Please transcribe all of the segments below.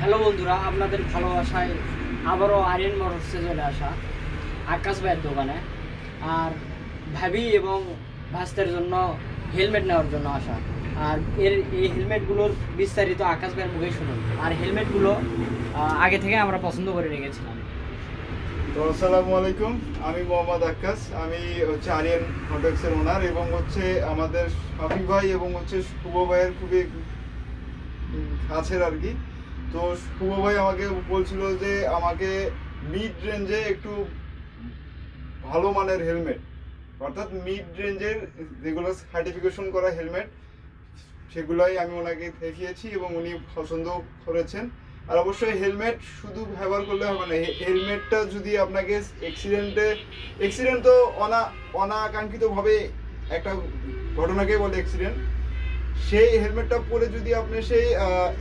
Hello বন্ধুরা, আপনাদের ভালোবাসায় আবারও আরিয়ান মোটরসে চলে আসা আকাশ ভাইয়ের দোকানে। আর ভাবি এবং ভাস্তের জন্য হেলমেট নেওয়ার জন্য আসা। আর এর, এই হেলমেটগুলোর বিস্তারিত আকাশ ভাইয়ের মুখেই শুনুন। আর হেলমেটগুলো আগে থেকে আমরা পছন্দ করে রেখেছিলাম। তো আসসালামু আলাইকুম, আমি মোহাম্মদ আকাশ। আমি হচ্ছে আরিয়ান প্রোডাক্টসের ওনার এবং হচ্ছে আমাদের শফি ভাই এবং হচ্ছে শুভ ভাইয়ের খুবই কাছের আর কি। তো শুভ ভাই আমাকে বলছিল যে আমাকে মিড রেঞ্জে একটু ভালো মানের হেলমেট অর্থাৎ মিড রেঞ্জের যেগুলো সার্টিফিকেশন করা হেলমেট সেগুলোই আমি ওনাকে দেখিয়েছি এবং উনি পছন্দ করেছেন। আর অবশ্যই হেলমেট শুধু ব্যবহার করলে হবে না হেলমেটটা যদি আপনাকে অ্যাক্সিডেন্টে অ্যাক্সিডেন্ট তো অনা অনাকাঙ্ক্ষিতভাবে একটা ঘটনাকেই বলে অ্যাক্সিডেন্ট সেই হেলমেটটা পরে যদি আপনি সেই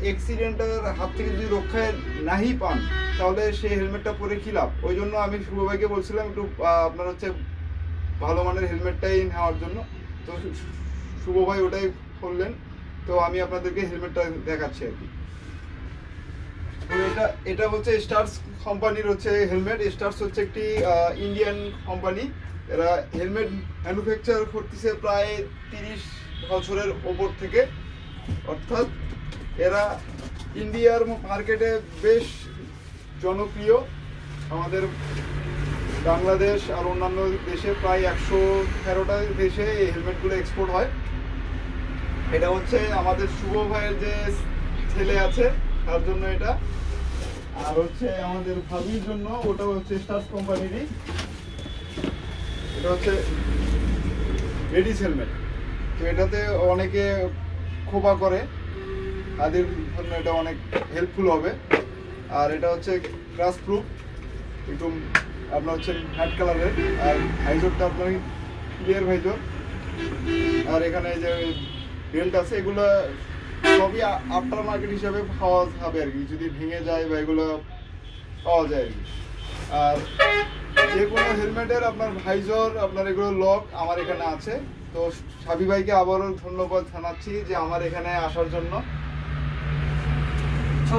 অ্যাক্সিডেন্টের হাত থেকে যদি রক্ষায় নাহি পান, তাহলে সেই হেলমেটটা পরে কি লাভ? ওই জন্য আমি শুভ ভাইকে বলছিলাম একটু আপনার হচ্ছে ভালো মানের হেলমেটটাই নেওয়ার জন্য। তো শুভ ভাই ওটাই করলেন। তো আমি আপনাদেরকে হেলমেটটা দেখাচ্ছি আর কি। এটা এটা হচ্ছে স্টার্স কোম্পানির হচ্ছে হেলমেট স্টার্স হচ্ছে একটি ইন্ডিয়ান কোম্পানি এরা হেলমেট ম্যানুফ্যাকচার করতেছে প্রায় তিরিশ বছরের ওপর থেকে। অর্থাৎ এরা ইন্ডিয়ার মার্কেটে বেশ জনপ্রিয়। আমাদের বাংলাদেশ আর অন্যান্য দেশে প্রায় একশো তেরোটা দেশে এই হেলমেটগুলো এক্সপোর্ট হয়। এটা হচ্ছে আমাদের শুভ ভাইয়ের যে ছেলে আছে, তার জন্য এটা। আর হচ্ছে আমাদের ভাবির জন্য ওটা হচ্ছে স্টার্স কোম্পানিরই। এটা হচ্ছে লেডিস হেলমেট। তো এটাতে অনেকে খোপা করে। তাদের জন্য এটা অনেক হেল্পফুল হবে। আর এটা হচ্ছে ক্রাশ প্রুফ একটু আপনার হচ্ছে হোয়াইট কালারের আর ভাইজরটা আপনার ক্লিয়ার ভাইজর আর এখানে যে বেল্ট আছে, এগুলো সবই আফটার মার্কেট হিসাবে পাওয়া যাবে আর কি। যদি ভেঙে যায় বা এগুলো পাওয়া যায় আর কি। আর যে কোনো হেলমেটের আপনার ভাইজর, আপনার এগুলো লক আমার এখানে আছে। তো সাবি ভাইকে আবারও ধন্যবাদ জানাচ্ছি যে আমার এখানে আসার জন্য।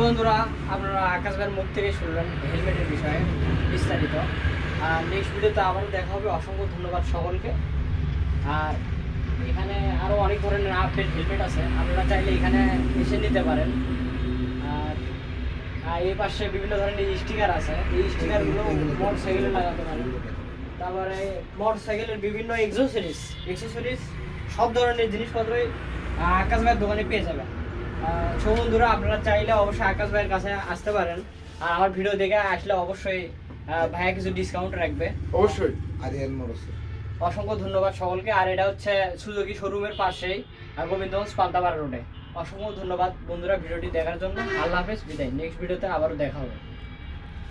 বন্ধুরা, আপনারা আকাশ ভাইয়ের মুখ থেকে শুনলেন হেলমেটের বিষয়ে বিস্তারিত। আর নেক্সট ভিডিওতে আবারও দেখা হবে। অসংখ্য ধন্যবাদ সকলকে। আর এখানে আরও অনেক ধরনের আপডেট হেলমেট আছে। আপনারা চাইলে এখানে এসে নিতে পারেন। এই পাশে বিভিন্ন ধরনের স্টিকার আছে এই স্টিকারগুলো মোটর সাইকেলে লাগাতে পারেন তারপরে মোটর সাইকেলের বিভিন্ন এক্সেসরিজ এক্সেসরিজ সব ধরনের জিনিসপত্রই আকাশ ভাইয়ের দোকানে পেয়ে যাবেন। আহ, বন্ধুরা আপনারা চাইলে অবশ্যই আকাশ ভাইয়ের কাছে আসতে পারেন। আর আমার ভিডিও দেখে আসলে অবশ্যই ভাইয়া কিছু ডিসকাউন্ট রাখবে। অবশ্যই। আরিয়ান মোটরসে অসংখ্য ধন্যবাদ সকলকে। আর এটা হচ্ছে সুজুকি শোরুমের পাশেই গোবিন্দগঞ্জ পান্তাপাড়া রোডে অসংখ্য ধন্যবাদ বন্ধুরা ভিডিওটি দেখার জন্য। আল্লাহ হাফেজ বিদায়। নেক্সট ভিডিওতে আবারও দেখা হবে।